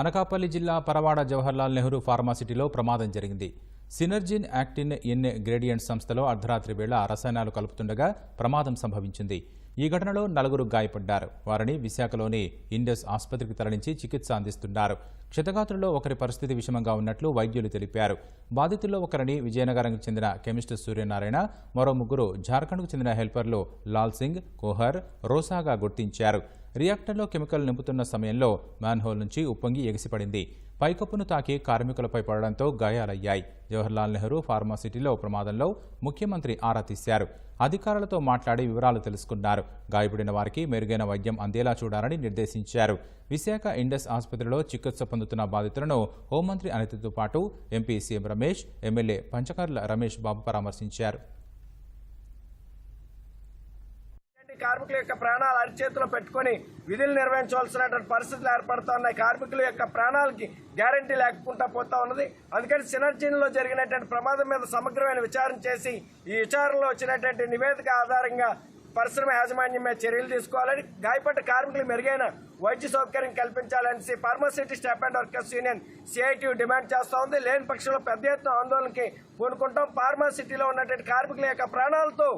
అనకాపల్లి జిల్లా పరవాడ జవహర్లాల్ నెహ్రూ ఫార్మాసిటీలో ప్రమాదం జరిగింది. సినర్జిన్ యాక్టిన్ ఎన్ గ్రేడియంట్ సంస్థలో అర్ధరాత్రి వేళ రసాయనాలు కలుపుతుండగా ప్రమాదం సంభవించింది. ఈ ఘటనలో నలుగురు గాయపడ్డారు. వారిని విశాఖలోని ఇండస్ ఆసుపత్రికి తరలించి చికిత్స అందిస్తున్నారు. క్షతగాత్రుల్లో ఒకరి పరిస్థితి విషమంగా ఉన్నట్లు వైద్యులు తెలిపారు. బాధితుల్లో ఒకరిని విజయనగరంకు చెందిన కెమిస్ట్ సూర్యనారాయణ మరో ముగ్గురు జార్ఖండ్కు చెందిన హెల్పర్లు లాల్ సింగ్ కోహర్ రోసాగా గుర్తించారు. రియాక్టర్లో కెమికల్ నింపుతున్న సమయంలో మ్యాన్హోల్ నుంచి ఉప్పొంగి ఎగిసిపడింది. పైకప్పును తాకి కార్మికులపై పడడంతో గాయాలయ్యాయి. జవహర్లాల్ నెహ్రూ ఫార్మాసిటీలో ప్రమాదంలో ముఖ్యమంత్రి ఆరా తీశారు. అధికారులతో మాట్లాడి వివరాలు తెలుసుకున్నారు. గాయపడిన వారికి మెరుగైన వైద్యం అందేలా చూడాలని నిర్దేశించారు. విశాఖ ఇండస్ ఆసుపత్రిలో చికిత్స పొందుతున్న బాధితులను హోంమంత్రి అనితతో పాటు MP CM Ramesh MLA Panchakarla Ramesh Babu పరామర్శించారు. కార్మికుల యొక్క ప్రాణాలు అరిచేతిలో పెట్టుకొని విధులు నిర్వహించవలసినటువంటి పరిస్థితులు ఏర్పడుతున్నాయి. కార్మికుల యొక్క ప్రాణాలకి గ్యారంటీ లేకుండా పోతా ఉన్నది. అందుకని సినర్జీన్లో జరిగినటువంటి ప్రమాదం మీద సమగ్రమైన విచారణ చేసి ఈ విచారణలో వచ్చినటువంటి నివేదిక ఆధారంగా పరిశ్రమ యాజమాన్యం చర్యలు తీసుకోవాలని గాయపడ్డ కార్మికులకు మెరుగైన వైద్య సౌకర్యం కల్పించాలని pharma city staff and workers union CIT demand చేస్తా ఉంది. లేని పక్షంలో పెద్ద ఎత్తున ఆందోళనకి పూనుకుంటాం. ఫార్మాసిటీలో ఉన్నటువంటి కార్మికుల యొక్క ప్రాణాలతో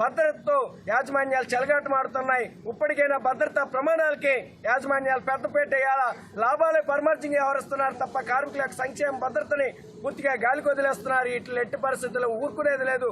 భద్రతతో యాజమాన్యాలు చెలగాటమాడుతున్నాయి. ఇప్పటికైనా భద్రతా ప్రమాణాలకి యాజమాన్యాలు పెద్దపేట వేయాలా? లాభాలే పరమార్జింగ్ వ్యవహరిస్తున్నారు తప్ప కార్మికుల యొక్క సంక్షేమ భద్రతని పూర్తిగా గాలికి వదిలేస్తున్నారు. ఇట్లా ఎట్టి పరిస్థితుల్లో ఊరుకునేది లేదు.